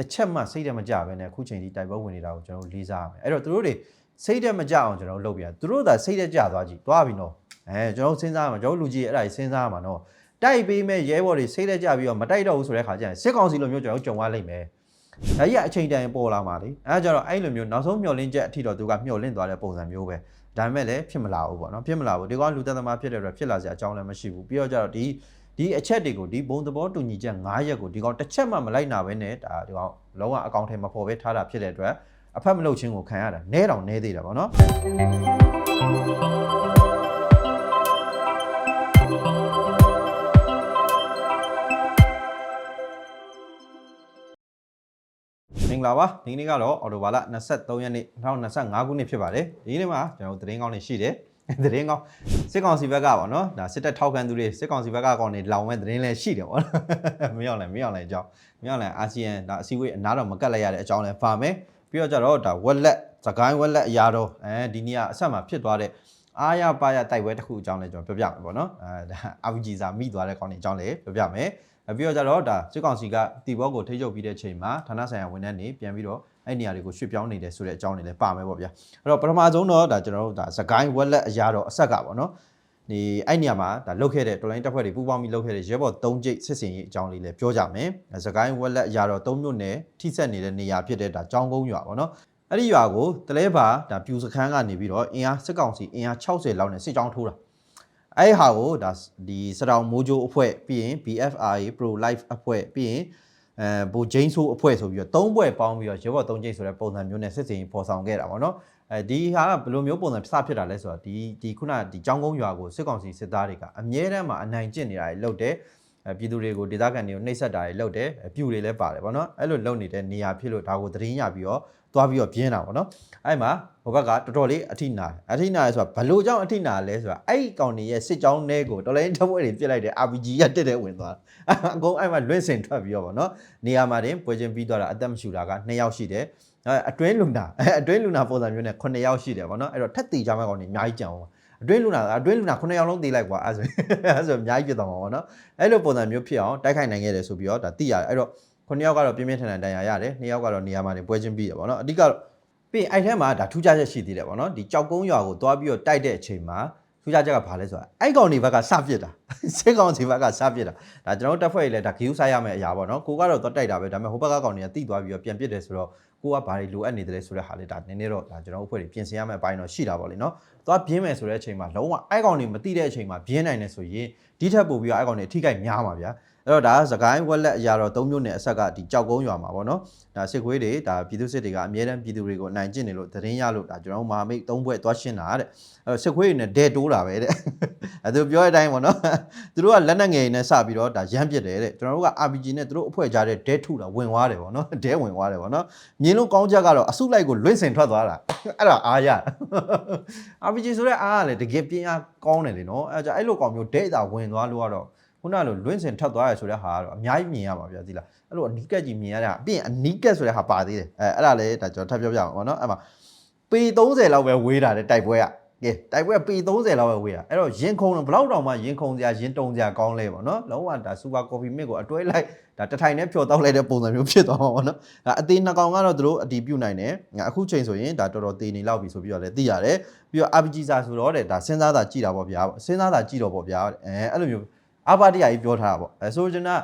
တစ်ချက်မှစိတ်တက်မကြပဲနဲ့အခုချိန်ထိတိုက်ပွဲဝင်နေတာကိုကျွန်တော်တို့လေးစားရမယ်အဲ့တော့သူတို့တွေစိတ်တက်မကြအောင်ကျွန်တော်တို့လုပ်ပြရသူတို့သာစိတ်တက်ကြသွားကြည့်သွားပြီနော်အဲကျွန်တော်တို့စဉ်းစားရမှာကျွန်တော်တို့လူကြီးအဲ့ဒါကြီးစဉ်းစားရမှာနော်တိုက်ပေးမဲ့ရဲဘော်တွေစိတ်တက်ကြပြီးတော့မတိုက်တော့ဘူးဆိုတဲ့ခါကျရင်စစ်ကောင်စီလိုမျိုးကျွန်တော်တို့ကြုံရလိမ့်မယ်ဒါကြီးကအချိန်တန်ပေါ်လာမှာလေအဲဒါကြတော့အဲ့လိုမျိုးနောက်ဆုံးမျောလင်းချက်အထိတော့သူကမျောလင့်သွားတဲ့ပုံစံမျိုးပဲဒါပေမဲ့လည်းဖြစ်မလာဘူးပေါ့နော်ဖြစ်မလာဘူးဒီကောင်လူသက်သမားဖြစ်တဲ့အတွက်ဖြစ်လာစရာအကြောင်းလည်းမရှိဘူးပြီးတော့ကြတော့ဒီ ဒီအချက်တွေကိုဒီဘုံသဘောတူညီချက်9ရက်ကိုဒီကောင်တစ်ချက်မှမလိုက်နာပဲနဲ့ဒါဒီကောင်လုံးဝအကောင့်ထဲမှာပေါ်ပဲထားတာဖြစ်တဲ့အတွက်အဖက်မလုပ်ချင်းကိုခံရတာနဲတောင်နဲသေးတာပေါ့နော်မင်္ဂလာပါဒီနေ့ကတော့အော်တိုဘာလ23ရက်နေ့2025ခုနှစ်ဖြစ်ပါတယ်ဒီနေ့မှာကျွန်တော်တို့သတင်းကောင်းတွေရှိတယ် သတင်းကောင်းစစ်ကောင်စီဘက်ကပေါ့နော်ဒါစစ်တပ်ထောက်ခံသူတွေစစ်ကောင်စီဘက်ကကောင်တွေလောင်မဲ့သတင်းလည်းရှိတယ်ပေါ့နော်မရောက်နိုင်မရောက်နိုင်အကြောင်းမရောက်နိုင်အာဆီယံဒါအစည်းအဝေးအနားတော့မကတ်လိုက်ရတဲ့အကြောင်းလည်းပါမယ်ပြီးတော့ကြတော့ဒါဝက်လက်သကိုင်းဝက်လက်အရာတော်အဲဒီနေ့ကအဆက်မှာဖြစ်သွားတဲ့အားရပါရတိုက်ပွဲတစ်ခုအကြောင်းလည်းကျွန်တော်ပြောပြမယ်ပေါ့နော်အဲဒါအာဗီဂျီစာမိသွားတဲ့ကောင်တွေအကြောင်းလည်းပြောပြမယ်အပြီးတော့ကြတော့ဒါစစ်ကောင်စီကတီဘောကိုထိချုပ်ပြီးတဲ့ချိန်မှာဌာနဆိုင်ရာဝန်ထမ်းတွေပြန်ပြီးတော့ အဲ့နေရာတွေကိုရွှေ့ပြောင်းနေတယ်ဆိုတဲ့အကြောင်းတွေလည်းပါမယ်ပေါ့ဗျာအဲ့တော့ပထမဆုံးတော့ဒါကျွန်တော်တို့ဒါစကိုင်းဝက်လက်အရာတော်အဆက်ကပေါ့နော်ဒီအဲ့နေရာမှာဒါလုတ်ခဲ့တဲ့တော်လိုင်းတပ်ဖွဲ့တွေပူးပေါင်းပြီးလုတ်ခဲ့တဲ့ရဲဘော်၃ကျိတ်စစ်စင်ရေးအကြောင်းလေးလည်းပြောကြမယ်စကိုင်းဝက်လက်အရာတော်၃မြို့နယ်ထိဆက်နေတဲ့နေရာဖြစ်တဲ့ဒါကြောင်းကုန်းရွာပေါ့နော်အဲ့ဒီရွာကိုတလဲပါဒါပြူစခန်းကနေပြီးတော့အင်အားစစ်ကောင်စီအင်အား60လောက်နဲ့စစ်ကြောင်းထိုးတာအဲ့ဟာကိုဒါဒီစတောင်မိုးဂျိုးအဖွဲ့ပြီးရင် BFRA Pro Life အဖွဲ့ပြီးရင် အဲဘိုဂျိန်းဆိုးအဖွဲ့ဆိုပြီးတော့၃ဘွဲ့ပေါင်းပြီးတော့ရေဘော်၃ကျိတ်ဆိုတဲ့ပုံစံမျိုးနဲ့စစ်စင်ပေါ်ဆောင်ခဲ့တာပေါ့နော်အဲဒီဟာကဘယ်လိုမျိုးပုံစံစဖြစ်တာလဲဆိုတော့ဒီဒီခုနဒီចောင်းကုန်းရွာကိုစစ်ကောင်စီစစ်သားတွေကအမြဲတမ်းမှာအနိုင်ကျင့်နေတာတွေလုပ်တယ်အဲပြည်သူတွေကိုဒေသခံတွေကိုနှိပ်စက်တာတွေလုပ်တယ်အပြူတွေလည်းပါတယ်ပေါ့နော်အဲ့လိုလုပ်နေတဲ့နေရာဖြစ်လို့ဒါကိုသတင်းရပြီးတော့ သွားပြီးတော့ပြင်းတာပေါ့နော်အဲ့မှာဟိုဘက်ကတော်တော်လေးအထိနာတယ်အထိနာရဲဆိုတာဘလို့ကြောင့်အထိနာလဲဆိုတာအဲ့ဒီကောင်တွေရဲ့စစ်ကြောင်းထဲကိုတော်လိုင်းတပ်ဖွဲ့တွေပြစ်လိုက်တယ် RPG ရတက်တဲ့ဝင်သွားတာအကုန်အဲ့မှာလွင့်စင်ထွက်ပြီးတော့ပေါ့နော်နေရာမှာတင်ပွဲချင်းပြီးသွားတာအသက်မရှူတာက2ယောက်ရှိတယ်အဲအတွင်းလူနာအဲအတွင်းလူနာပုံစံမျိုးနဲ့9ယောက်ရှိတယ်ပေါ့နော်အဲ့တော့ထက်တီကြမဲ့ကောင်တွေအများကြီးကြံအောင်အတွင်းလူနာအတွင်းလူနာ9ယောက်လုံးတေးလိုက်ကွာအဲ့ဆိုအဲ့ဆိုအများကြီးပြတ်သွားမှာပေါ့နော်အဲ့လိုပုံစံမျိုးဖြစ်အောင်တိုက်ခိုက်နိုင်ခဲ့တယ်ဆိုပြီးတော့ဒါသိရတယ်အဲ့တော့ 9ယောက်ကတော့ပြင်းပြင်းထန်ထန်တန်ရာရတယ်2ယောက်ကတော့နေရာမှာနေပွဲချင်းပြီးတယ်ပေါ့နော်အဓိကတော့ပြီးရင်အဲ့ထဲမှာဒါထူးခြားချက်ရှိသေးတယ်ပေါ့နော်ဒီကြောက်ကုန်းရွာကိုသွားပြီးတော့တိုက်တဲ့အချိန်မှာထူးခြားချက်ကဘာလဲဆိုတာအဲ့ကောင်တွေဘက်ကစပစ်တာစစ်ကောင်စီဘက်ကစပစ်တာဒါကျွန်တော်တို့တက်ဖွဲ့တွေလည်းဒါဂီယူဆိုင်ရမယ့်အရာပေါ့နော်ကိုကတော့သွားတိုက်တာပဲဒါပေမဲ့ဟိုဘက်ကကောင်တွေကတိသွားပြီးတော့ပြန်ပစ်တယ်ဆိုတော့ကိုကဘာတွေလိုအပ်နေတယ်ဆိုတဲ့ဟာလေးဒါနည်းနည်းတော့ဒါကျွန်တော်တို့အဖွဲ့တွေပြင်ဆင်ရမယ့်အပိုင်းတော့ရှိတာပေါ့လေနော်သွားပြင်းမယ်ဆိုတဲ့အချိန်မှာလုံးဝအဲ့ကောင်တွေမတိတဲ့အချိန်မှာပြင်းနိုင်တယ်ဆိုရင် ဒီထက်ပိုပြီးတော့အဲ့ကောင်တွေအထိခိုက်များမှာဗျာအဲ့တော့ဒါကစကိုင်းဝက်လက်အရာတော့၃မျိုးနဲ့အဆက်ကဒီကြောက်ကုန်းရွာမှာပေါ့နော်ဒါစစ်ခွေးတွေဒါပြည်သူစစ်တွေကအမြဲတမ်းပြည်သူတွေကိုအနိုင်ကျင့်နေလို့သတင်းရလို့ဒါကျွန်တော်တို့မဟာမိတ်၃ဘွဲ့သွားရှင်းတာတဲ့အဲ့တော့စစ်ခွေးတွေနဲ့ဒဲတိုးတာပဲတဲ့အဲ့သူပြောတဲ့အတိုင်းပေါ့နော်သူတို့ကလက်နက်ငယ်တွေနဲ့စပြီးတော့ဒါရမ်းပစ်တယ်တဲ့ကျွန်တော်တို့က RPG နဲ့သူတို့အဖွဲ့ကြားတဲ့ဒဲထုတာဝင်သွားတယ်ပေါ့နော်ဒဲဝင်သွားတယ်ပေါ့နော်မြင်းလုံးကောင်းချက်ကတော့အစုလိုက်ကိုလွင့်စင်ထွက်သွားတာအဲ့ဒါအားရ RPG ဆိုတဲ့အားကလည်းတကယ်ပြင်းအားကောင်းတယ်လေနော်အဲ့ကြအဲ့လိုကောင်မျိုးဒဲတာဝင်သွားလို့ကတော့ခုနလိုလွင့်စင်ထွက်သွားရဆိုတဲ့ဟာကတော့အများကြီးမြင်ရပါဗျာဒီလားအဲ့လိုအနီးကက်ကြီးမြင်ရတာအပြင်အနီးကက်ဆိုတဲ့ဟာပါသေးတယ်အဲအဲ့ဒါလည်းဒါကျွန်တော်ထပ်ပြောပြအောင်ပေါ့နော်အဲ့မှာပေ30လောက်ပဲဝေးတာတဲ့တိုက်ပွဲက ကဲတိုက်ပွဲပေ30လောက်ပဲဝေးတာအဲ့တော့ရင်ခုံတော့ဘလောက်တောင်မှရင်ခုံစရာရင်တုံစရာကောင်းလဲပေါ့နော်လုံးဝဒါစူပါကော်ဖီမစ်ကိုအတွဲလိုက်ဒါတထိုင်နဲ့ဖြော်တောက်လိုက်တဲ့ပုံစံမျိုးဖြစ်သွားမှာပေါ့နော်ဒါအသေးနှစ်ကောင်ကတော့သူတို့အတီးပြုတ်နိုင်တယ်အခုချိန်ဆိုရင်ဒါတော်တော်သေးနေလောက်ပြီဆိုပြီးတော့လည်းသိရတယ်ပြီးတော့ RPG စာဆိုတော့တဲ့ဒါစဉ်းစားတာကြည့်တာပေါ့ဗျာစဉ်းစားတာကြည့်တော့ပေါ့ဗျာအဲအဲ့လိုမျိုးအပါတရားကြီးပြောထားတာပေါ့အဲဆိုကျွန်တော်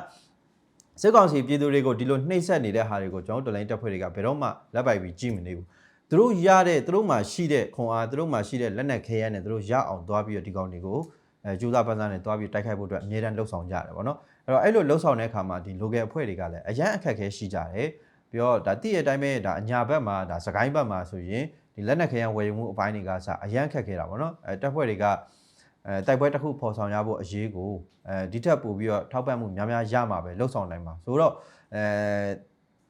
စစ်ကောင်စီပြည်သူတွေကိုဒီလိုနှိပ်စက်နေတဲ့ဟာတွေကိုကျွန်တော်တို့တလိုင်းတက်ဖွဲ့တွေကဘယ်တော့မှလက်ပိုက်ပြီးကြည့်မနေဘူး သူတို့ရတဲ့သူတို့မှရှိတဲ့ခွန်အားသူတို့မှရှိတဲ့လက်နက်ခဲယမ်းနဲ့သူတို့ရအောင်သွားပြီးတော့ဒီကောင်တွေကိုအဲကြိုးစားပန်းစားနဲ့သွားပြီးတိုက်ခိုက်ဖို့အတွက်အမြဲတမ်းလှုပ်ဆောင်ကြတယ်ပေါ့နော်အဲ့တော့အဲ့လိုလှုပ်ဆောင်တဲ့အခါမှာဒီ local အဖွဲ့တွေကလည်းအရန်အခက်ခဲရှိကြတယ်ပြီးတော့ဒါတည့်ရတဲ့အတိုင်းပဲဒါအညာဘက်မှာဒါစကိုင်းဘက်မှာဆိုရင်ဒီလက်နက်ခဲယမ်းဝယ်ယူမှုအပိုင်းတွေကစအရန်အခက်ခဲတာပေါ့နော်အဲတပ်ဖွဲ့တွေကအဲတိုက်ပွဲတစ်ခုပေါ်ဆောင်ရဖို့အရေးကိုအဲဒီထက်ပိုပြီးတော့ထောက်ပံ့မှုများများရမှာပဲလှုပ်ဆောင်နိုင်မှာဆိုတော့အဲ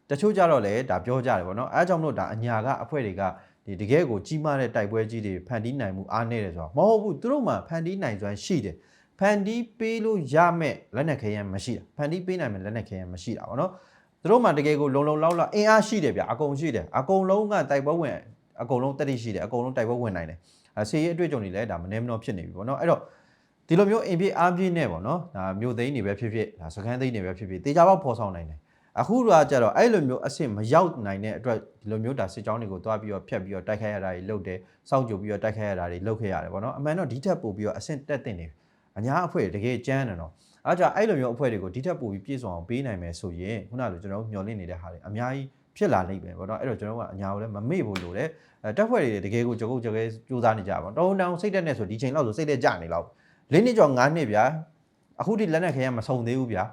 တချို့ကြတော့လေဒါပြောကြတယ်ပေါ့နော်အဲအကြောင်းမလို့ဒါအညာကအဖွဲ့တွေကဒီတကယ်ကိုကြီးမားတဲ့တိုက်ပွဲကြီးတွေဖန်တီးနိုင်မှုအားနည်းတယ်ဆိုတော့မဟုတ်ဘူးသူတို့မှဖန်တီးနိုင်စွမ်းရှိတယ်ဖန်တီးပေးလို့ရမဲ့လက်နက်ခဲယမ်းမရှိတာဖန်တီးပေးနိုင်မဲ့လက်နက်ခဲယမ်းမရှိတာပေါ့နော်သူတို့မှတကယ်ကိုလုံလုံလောက်လောက်အင်အားရှိတယ်ဗျအကုန်ရှိတယ်အကုန်လုံးကတိုက်ပွဲဝင်အကုန်လုံးတက်တိရှိတယ်အကုန်လုံးတိုက်ပွဲဝင်နိုင်တယ်အဲဆေးရအတွေ့အကြုံတွေလည်းဒါမနှဲမနှောဖြစ်နေပြီပေါ့နော်အဲ့တော့ဒီလိုမျိုးအင်ပြအားပြည့်နဲ့ပေါ့နော်ဒါမြို့သိန်းတွေပဲဖြစ်ဖြစ်ဒါစကန်းသိန်းတွေပဲဖြစ်ဖြစ်တေချာပေါက်ဖော်ဆောင်နိုင်တယ် အခုကကြတော့အဲ့လိုမျိုးအဆင့်မရောက်နိုင်တဲ့အတွက်ဒီလိုမျိုးဒါစစ်ကြောင်းတွေကိုတွားပြီးတော့ဖျက်ပြီးတော့တိုက်ခိုက်ရတာတွေလုပ်တယ်စောင့်ကြိုပြီးတော့တိုက်ခိုက်ရတာတွေလုပ်ခဲ့ရတယ်ပေါ့နော်အမှန်တော့ဒီထက်ပိုပြီးတော့အဆင့်တက်တင်နေအညာအဖွဲ့တကယ်ကြမ်းတယ်နော်အားကြောင့်အဲ့လိုမျိုးအဖွဲ့တွေကိုဒီထက်ပိုပြီးပြည့်စုံအောင်ပေးနိုင်မယ်ဆိုရင်ခုနကလိုကျွန်တော်တို့မျှော်လင့်နေတဲ့ဟာတွေအများကြီးဖြစ်လာနိုင်ပဲပေါ့နော်အဲ့တော့ကျွန်တော်ကအညာကိုလည်းမမေ့ဖို့လိုတယ်အဲတက်ဖွဲ့တွေတကယ်ကိုကြောက်ကြောက်ကြဲစူးစမ်းနေကြပါတော့တောင်းစိတ်တက်နေဆိုဒီချိန်လောက်ဆိုစိတ်တက်ကြနေလောက်လေးနှစ်ကျော်၅နှစ်ဗျာအခုဒီလက်နဲ့ခဲရမဆုံသေးဘူးဗျာ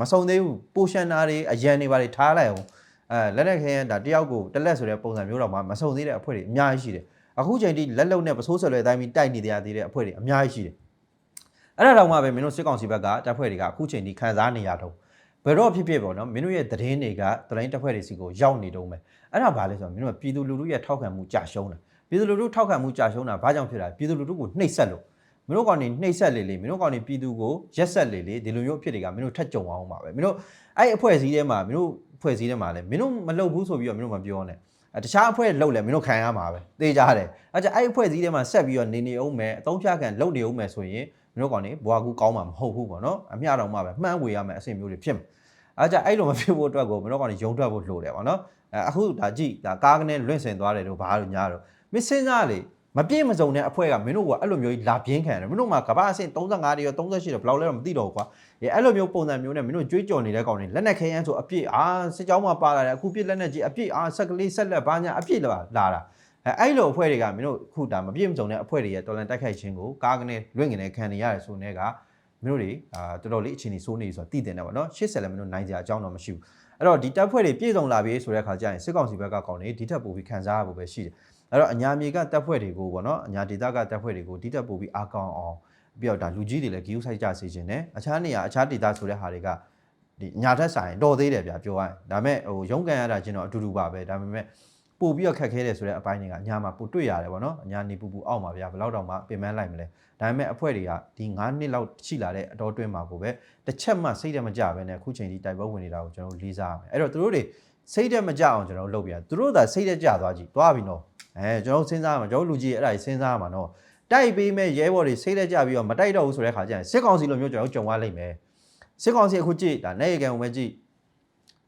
မစုံသေးဘူးပိုရှန်နာတွေအရန်တွေပါတွေထားလိုက်အောင်အဲလက်နဲ့ခဲရင်ဒါတယောက်ကိုတက်လက်ဆိုတဲ့ပုံစံမျိုးတော့မှမစုံသေးတဲ့အဖွဲ့တွေအများကြီးရှိတယ်အခုချိန်ထိလက်လုံနဲ့ပစိုးဆွဲလွယ်တိုင်းပြီးတိုက်နေကြသေးတဲ့အဖွဲ့တွေအများကြီးရှိတယ်အဲ့ဒါတော့မှပဲမင်းတို့စစ်ကောင်စီဘက်ကတပ်ဖွဲ့တွေကအခုချိန်ထိခံစားနေရတော့ဘယ်တော့ဖြစ်ဖြစ်ပေါ့နော်မင်းတို့ရဲ့သတင်းတွေကတိုင်းတပ်ဖွဲ့တွေစီကိုရောက်နေတော့မယ်အဲ့ဒါဘာလဲဆိုတော့မင်းတို့ကပြည်သူလူထုရဲ့ထောက်ခံမှုကြာရှုံးတာပြည်သူလူထုထောက်ခံမှုကြာရှုံးတာဘာကြောင့်ဖြစ်တာပြည်သူလူထုကိုနှိပ်စက်လို့ မင်းတို့ကောင်နေနှိပ်ဆက်လေလေမင်းတို့ကောင်နေပြည်သူကိုရက်ဆက်လေလေဒီလိုမျိုးအဖြစ်တွေကမင်းတို့ထက်ကြုံအောင်ပါပဲမင်းတို့အဲ့အဖွဲ့အစည်းထဲမှာမင်းတို့အဖွဲ့အစည်းထဲမှာလည်းမင်းတို့မလုပ်ဘူးဆိုပြီးတော့မင်းတို့မပြောနဲ့အဲတခြားအဖွဲ့လုပ်လဲမင်းတို့ခံရမှာပဲသိကြတယ်အဲကြအဲ့အဖွဲ့အစည်းထဲမှာဆက်ပြီးတော့နေနေအောင်မယ်အသုံးချခံလုပ်နေအောင်မယ်ဆိုရင်မင်းတို့ကောင်နေဘွာကူကောင်းမှာမဟုတ်ဘူးပေါ့နော်အမျှတော်မှာပဲမှန်းဝေရမယ်အဆင့်မျိုးတွေဖြစ်မှာအဲကြအဲ့လိုမဖြစ်ဖို့အတွက်ကိုမင်းတို့ကောင်နေယုံထွက်ဖို့လိုတယ်ပေါ့နော်အဲအခုဒါကြည့်ဒါကားကနေလွင့်စင်သွားတယ်တို့ဘာလို့ညာတော့မင်းစဉ်းစားလေ မပြည့်မစုံတဲ့အဖွဲ့ကမင်းတို့ကအဲ့လိုမျိုးကြီးလာပြင်းခံတယ်မင်းတို့မှာကမ္ဘာအဆင့်35တွေရော38တွေဘယ်လောက်လဲတော့မသိတော့ဘူးကွာအဲအဲ့လိုမျိုးပုံစံမျိုးနဲ့မင်းတို့ကြွေးကြော်နေတဲ့ကောင်တွေလက်နက်ခဲယမ်းဆိုအပြည့်အာစစ်ကြောင်းမှာပါလာတယ်အခုပြည့်လက်နက်ကြီးအပြည့်အာဆက်ကလေးဆက်လက်ဘာညာအပြည့်လာလာတာအဲအဲ့လိုအဖွဲ့တွေကမင်းတို့အခုဒါမပြည့်မစုံတဲ့အဖွဲ့တွေရဲ့တော်လန်တိုက်ခိုက်ခြင်းကိုကားကနေလွင့်ငင်နေခံနေရတယ်ဆိုတဲ့ကမင်းတို့တွေအာတော်တော်လေးအခြေအနေစိုးနေဆိုတော့တည်တင်တယ်ပေါ့နော်ရှေ့ဆက်လည်းမင်းတို့နိုင်ကြအကြောင်းတော့မရှိဘူးအဲ့တော့ဒီတပ်ဖွဲ့တွေပြည်စုံလာပြီဆိုတဲ့အခါကျရင်စစ်ကောင်စီဘက်ကကောင်တွေဒီထက်ပိုပြီးခံစားရဖို့ပဲရှိတယ် အဲ့တော့အညာမြေကတပ်ဖွဲ့တွေကိုပေါ့နော်အညာဒေသကတပ်ဖွဲ့တွေကိုဒီတက်ပို့ပြီးအားကောင်းအောင်ပြီးတော့ဒါလူကြီးတွေလည်းဂီယူဆိုင်ကြစေခြင်းနဲ့အခြားနေရာအခြားဒေသဆိုတဲ့ဟာတွေကဒီအညာထက်ဆိုင်တော်သေးတယ်ဗျာပြောရရင်ဒါပေမဲ့ဟိုရုံးကန်ရတာချင်းတော့အတူတူပါပဲဒါပေမဲ့ပို့ပြီးတော့ခက်ခဲတယ်ဆိုတဲ့အပိုင်းတွေကအညာမှာပို့တွေ့ရတယ်ပေါ့နော်အညာနေပူပူအောက်မှာဗျာဘယ်လောက်တောင်မှပြင်ပန်းလိုက်မလဲဒါပေမဲ့အဖွဲ့တွေကဒီ9နှစ်လောက်ရှိလာတဲ့အတော်တွင်းမှာကိုပဲတစ်ချက်မှစိတ်တမကြပဲနဲ့အခုချိန်ဒီတိုက်ပွဲဝင်နေတာကိုကျွန်တော်တို့လေးစားရမယ်အဲ့တော့သူတို့တွေစိတ်တမကြအောင်ကျွန်တော်တို့လုပ်ပြရသူတို့သာစိတ်တကြသွားကြည့်သွားပြီနော် အဲကျွန်တော်တို့စဉ်းစားရမှာကျွန်တော်တို့လူကြီးအဲ့ဒါကြီးစဉ်းစားရမှာနော်တိုက်ပေးမဲ့ရဲဘော်တွေစိတ်လက်ကြပြီးတော့မတိုက်တော့ဘူးဆိုတဲ့ခါကျရင်စစ်ကောင်စီလိုမျိုးကျွန်တော်တို့ကြုံရလိမ့်မယ်စစ်ကောင်စီအခုကြည့်ဒါနေရကန်ကိုပဲကြည့်